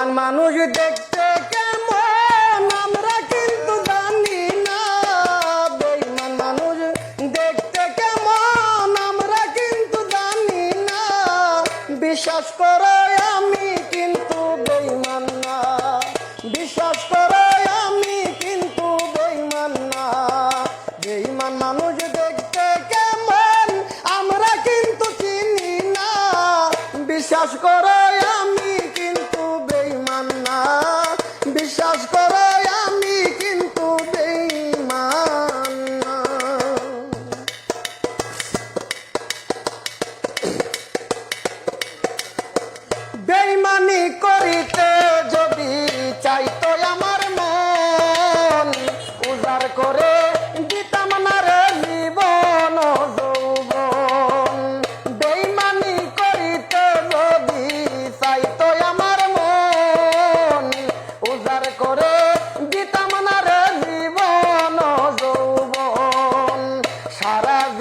বেইমান মানুষ দেখতে কেমন? আমরা কিন্তু জানি না। বেইমান মানুষ দেখতে কেমন? আমরা কিন্তু জানি না। বিশ্বাস করো আমি কিন্তু বেইমান না। বিশ্বাস করো আমি কিন্তু বেইমান না। বেইমান মানুষ দেখতে কেমন? আমরা কিন্তু চিনি না। বিশ্বাস করো আমি বিশ্বাস করো, আমি কিন্তু বেইমান করিতে যদি চাইতো আমার মন, উজাড় করে দিতাম না রে।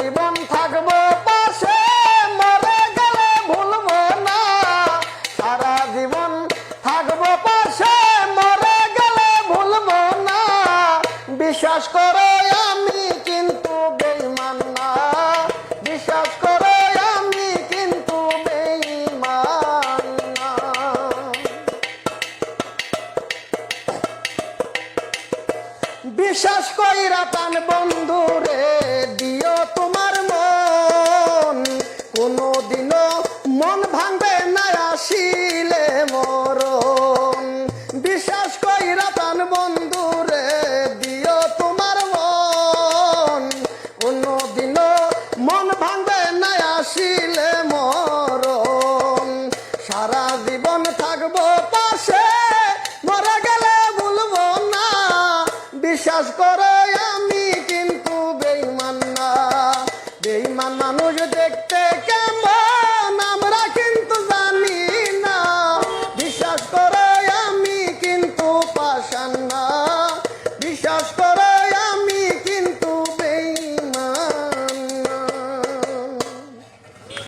জীবন থাকব পাশে, মরে গেলে ভুলবো না। সারা জীবন থাকব পাশে, মরে গেলে ভুলবো না। বিশ্বাস করো আমি কিন্তু বেইমান না। বিশ্বাস করো আমি কিন্তু বেইমান না। বিশ্বাস কইরা সারা জীবন থাকব পাশে। মরা গেলে ভুলবো না। বিশ্বাস করো